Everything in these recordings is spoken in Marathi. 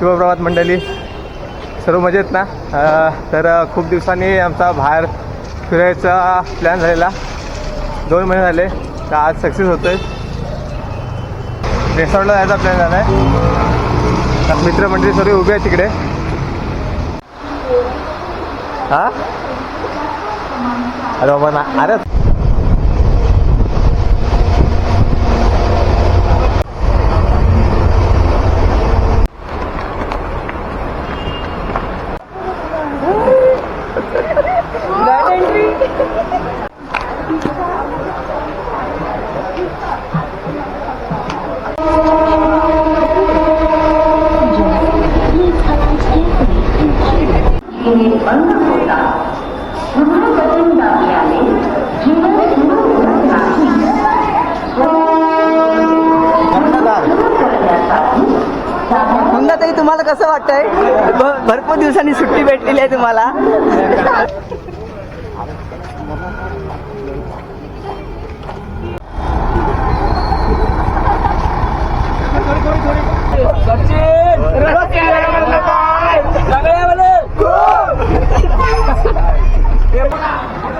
शुभप्रभात मंडळी. सर्व मजेत ना? तर खूप दिवसांनी आमचा बाहेर फिरायचा प्लॅन झालेला. दोन महिने झाले तर आज सक्सेस होतोय. रेसॉर्टला जायचा प्लॅन झाला आहे मित्रमंडळी सर्व उभे आहेत तिकडे. हा? अरे बाबा ना अरे तुम्हाला कसं वाटतंय? भरपूर दिवसांनी सुट्टी भेटलेली आहे तुम्हाला.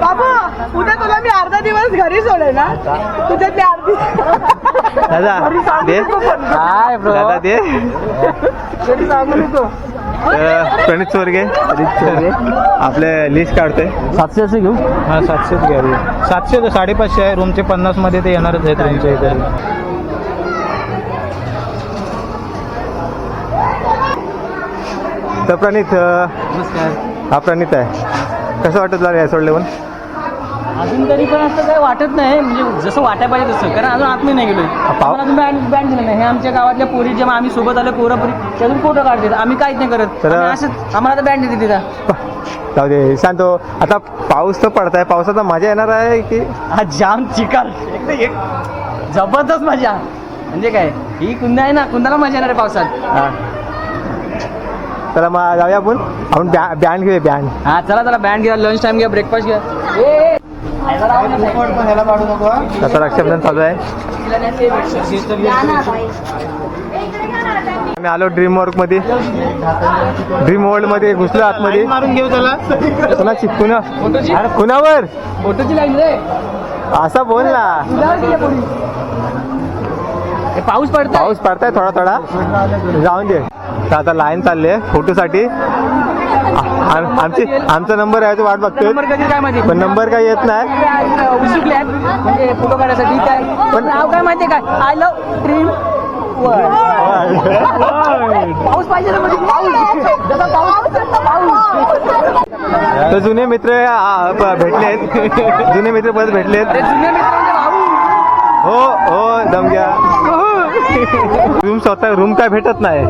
बाबा उद्या तुला मी अर्धा दिवस घरी सोडेल ना? तुझ्यातली अर्धी दादा दे. काय दादा दे. घरी सांगून प्रणित चोरगे आपले लिस्ट काढते सातशे असे घेऊ? हा सातशेच घ्यावी सातशे ते साडेपाचशे आहे. रूमचे पन्नासमध्ये ते येणारच आहेत रूमचे इथे. तर प्रणित हा प्रणित आहे. कसं वाटत तुला रेसॉर्ट लेवून अजून तरी पण असं काही वाटत नाही म्हणजे जसं वाटायला पाहिजे तसं. कारण अजून आतमध्ये नाही गेलोय. पाव- आम्हाला अजून बँड बँड दिलं नाही. हे आमच्या गावातल्या पोरी जेव्हा आम्ही सोबत आलो पोरं पोरी त्यातून फोटो काढतात. आम्ही काहीच नाही करत. तर- असंच आम्हाला तर बँड देते तिथं. जाऊ दे शांतो आता पाऊस तर पडताय. पावसाचा मजा येणार आहे की? हा जाम चिकाल एक जबरदस्त मजा. म्हणजे काय? ही कुंदा आहे ना कुंदाला मजा येणार आहे पावसात. हा. चला मग जाऊया आपण. आपण बँड घेऊया बँड हा चला चला बँड घ्या लंच टाइम घ्या ब्रेकफास्ट घ्या. आता रक्षाबंधन चालू आहे. आम्ही आलो ड्रीम वर्कमध्ये. ड्रीम वर्ल्डमध्ये घुसलो आतमध्ये. मारून घेऊ त्याला कुणा कुणावर असा बोल ना. पाऊस पडतो पाऊस पडताय थोडा थोडा. जाऊन दे. तर आता लाईन चालली आहे फोटोसाठी. आमची आमचा नंबर आहे तो वाट बघतोय. पण नंबर काय येत नाही. म्हणजे फोटो काढायसाठी काय पण नाव काय माहितीये काय आय लव्ह ड्रीम पाऊस पाहिजे म्हणजे तर जुने मित्र भेटलेत. जुने मित्र परत भेटलेत. मित्र म्हणजे हो हो दम घ्या रूम स्वतः रूम काय भेटत नाही.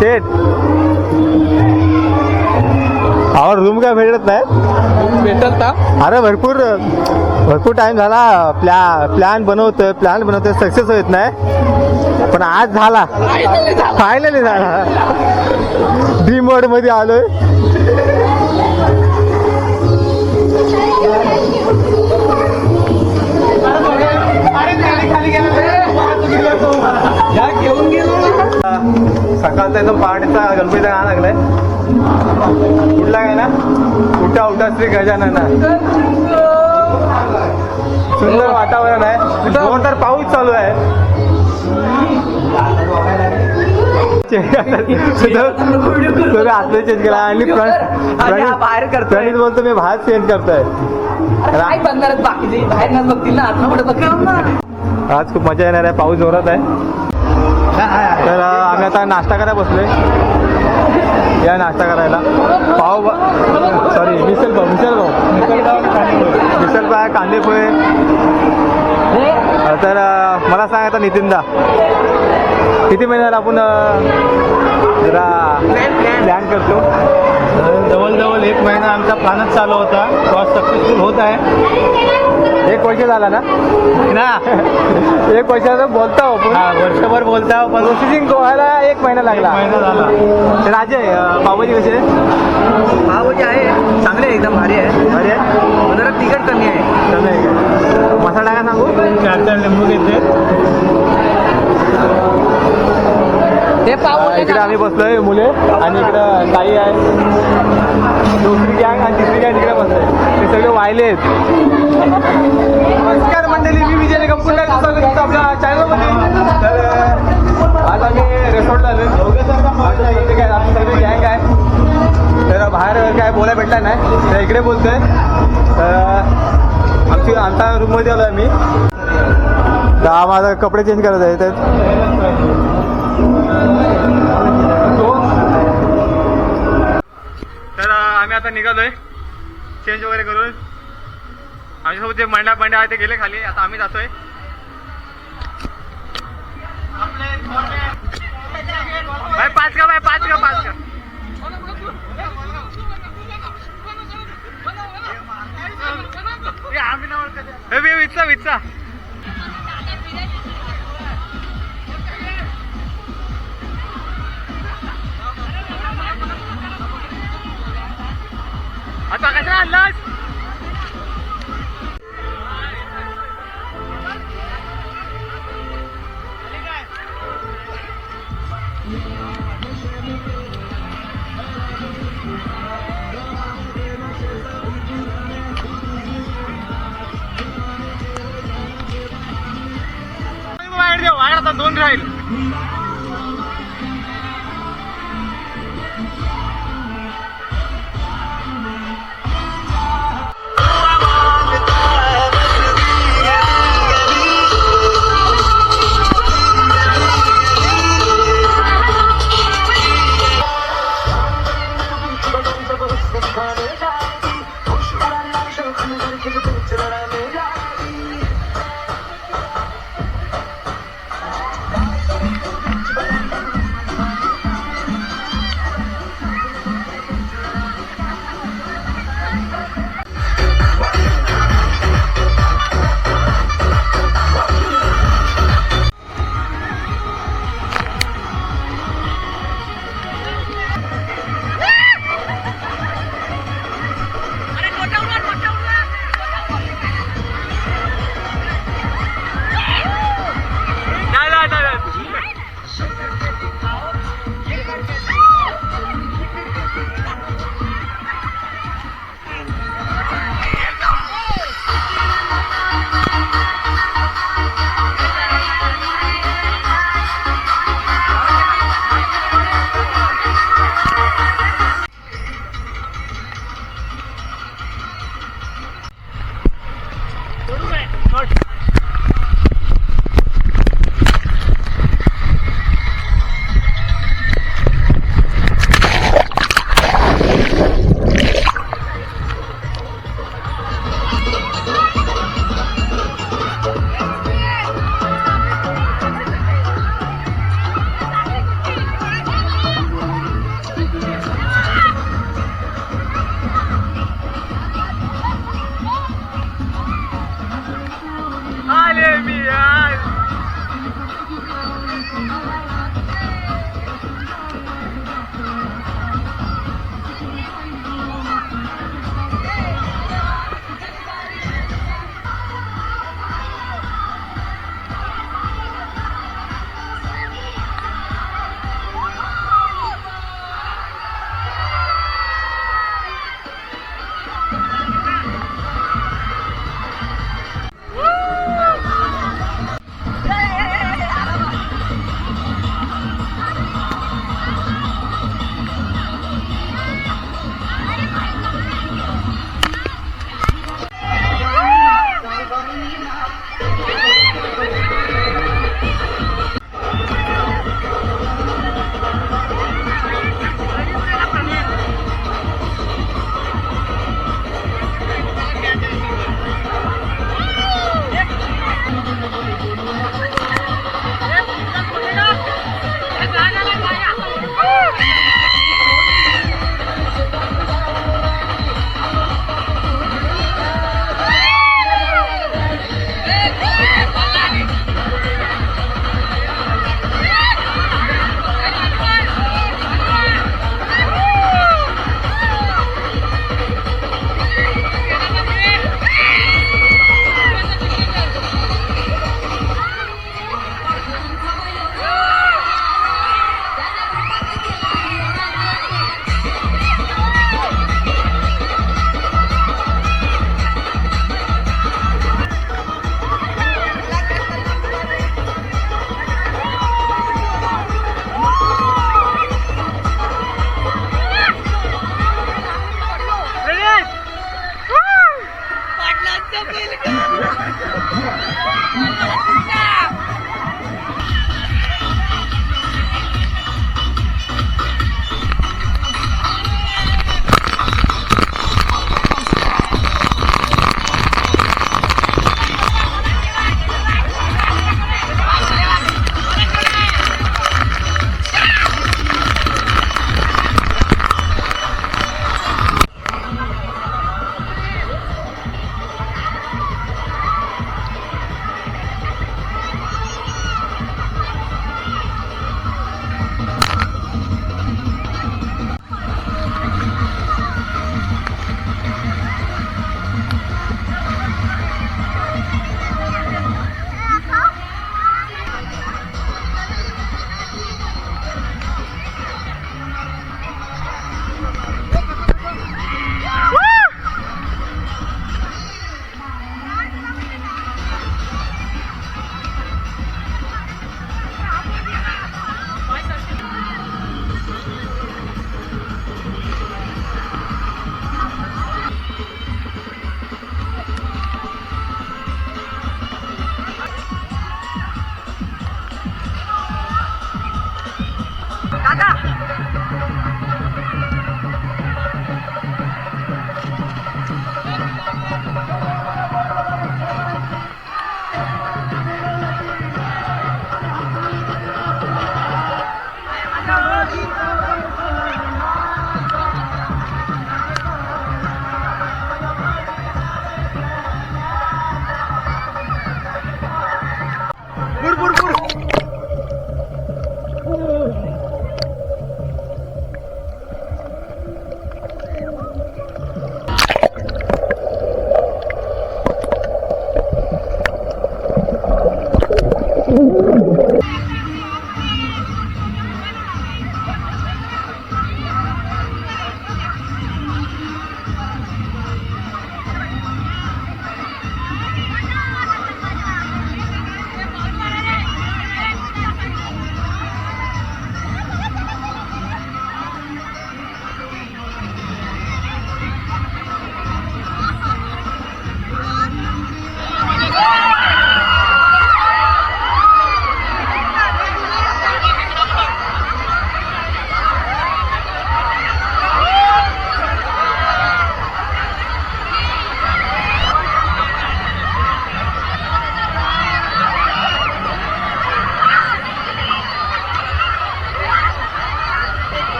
शेट अहो रूम काय भेटत नाही? भेटत का अरे भरपूर भरपूर टाइम झाला. प्लॅ प्लॅन बनवतोय प्लॅन बनवतोय. सक्सेस होत नाही. पण आज झाला. फायनली झाला. ड्रीम वर्ल्डमध्ये आलोय. सकाळचा एकदम पहाटेचा गणपतीचा गाणं लागलाय. कुठला काय ना? उठा उठा श्री गजानना? सुंदर वातावरण आहे. जोरदार पाऊस चालू आहे. तुम्ही आतमध्ये चेंज केला आणि आणि बाहेर करतोय. प्रणित बोलतो मी बाहेर चेंज करतोय. काय बघणार बाकीचे बाहेर ना बघतील ना आत्मा पुढे बघतील? ना आज खूप मजा येणार आहे. पाऊस जोरात आहे. तर आम्ही आता नाश्ता करायला बसलोय. या नाश्ता करायला. पाव सॉरी मिसल पाव मिसल पाव. मिसल पाव कांदे पोहे तर मला सांग आता नितीनदा. किती महिन्याला आपण जरा प्लॅन करतो? जवळ जवळ एक महिना आमचा प्लॅनच चालू होता. तो सक्सेसफुल होत आहे. एक वर्ष झाला ना? ना. एक वर्षाचं बोलता हा वर्षभर बोलता पण प्रोसेसिंग व्हायला एक महिना लागला. महिना झाला. अं, पावभाजी कशी आहे पावभाजी आहे. चांगले आहे, एकदम भारी आहे. बरी आहे? जरा तिखट कमी आहे. कमी आहे? मसाला काय सांगू. चार चार लिंबू घेते हे इकडे आम्ही बसलोय मुले. आणि इकडं ताई आहे. दुसरी गँग आणि तिसरी गँग तिकडे बसलोय. ते सगळे वाहिले आहेत. नमस्कार मंडळी मी विजय निगम. आपल्या चॅनलमध्ये तर आज आम्ही रेसॉर्टला आलो आहे आमची सगळी गँग आहे. तर बाहेर काय बोलायला भेटला नाही. तर इकडे बोलतोय. तर आमची आमच्या रूममध्ये आलो आम्ही. तर आम्हाला कपडे चेंज करत आहे. आता निघालोय. चेंज वगैरे करून. आमच्यासोबत जे मंडा मंडा आहे ते गेले खाली. आता आम्ही जातोय. बाय पाच का बाय पाच का पाच का? आम्ही ना विचा विचा आता कशा दोन राहील.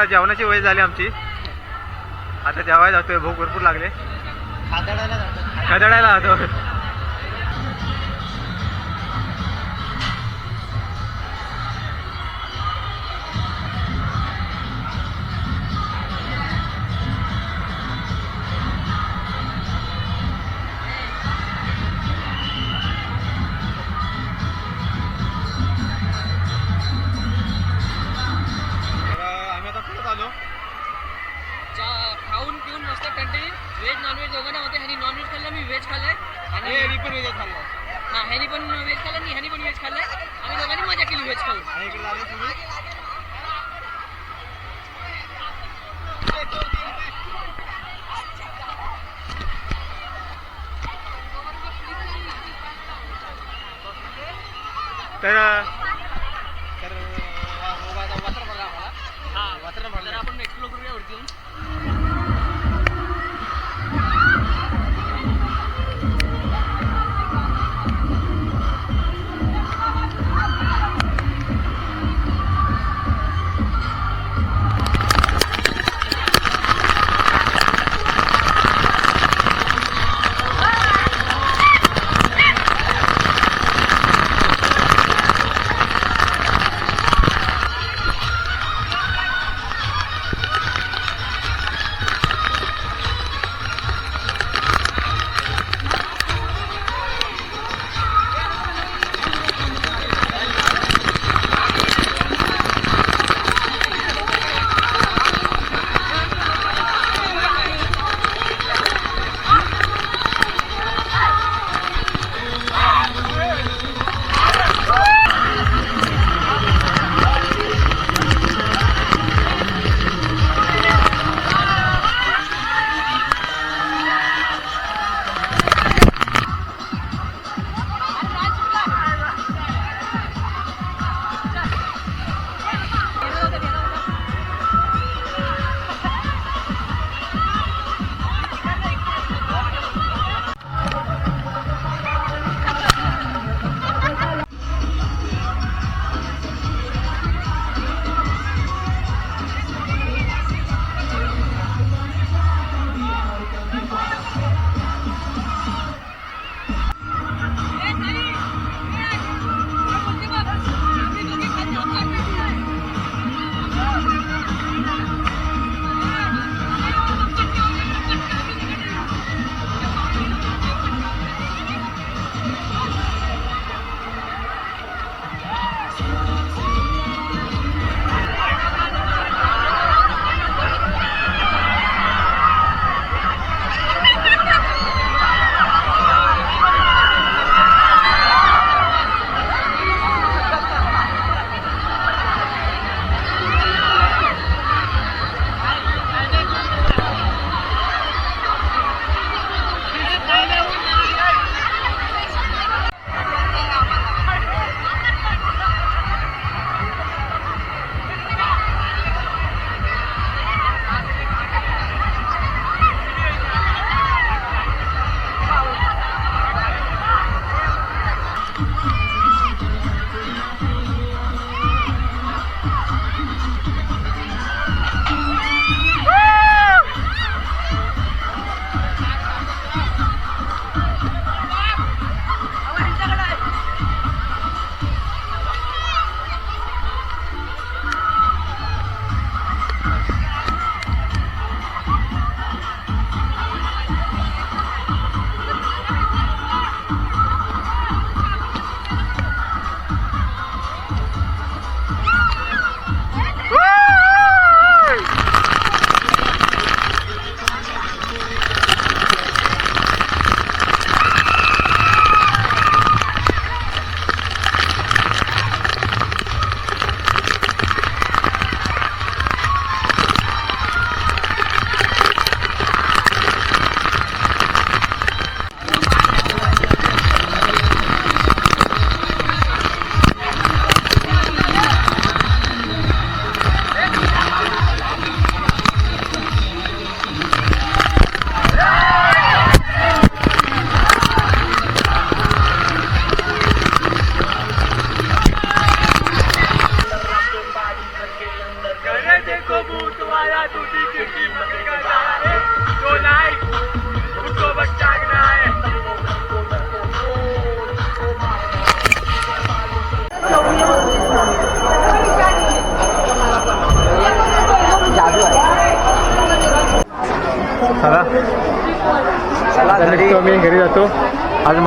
आता जेवणाची वय झाली आमची. आता जेवायला जातोय भूक भरपूर लागले. खदडायला जातो.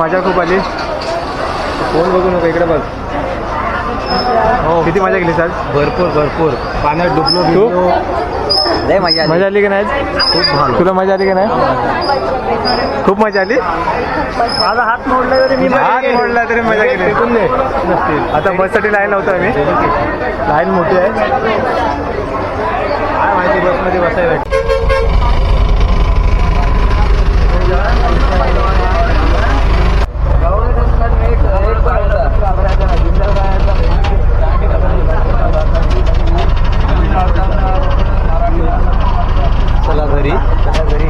मजा खूप आली. फोन बघू नको इकडे बघ. हो. किती मजा केली सर? भरपूर भरपूर. पाण्यात डुबलो तू? बिबलो. लय मजा मजा आली की नाही? खूप तुला मजा आली की नाही? खूप मजा आली? माझा हात मोडला तरी मी हात. मोडला तरी मजा केली. नसतील. आता बससाठी लाईन लावतो आम्ही. लाईन मोठी आहे. काय माहिती बसमध्ये बसायला கதவரி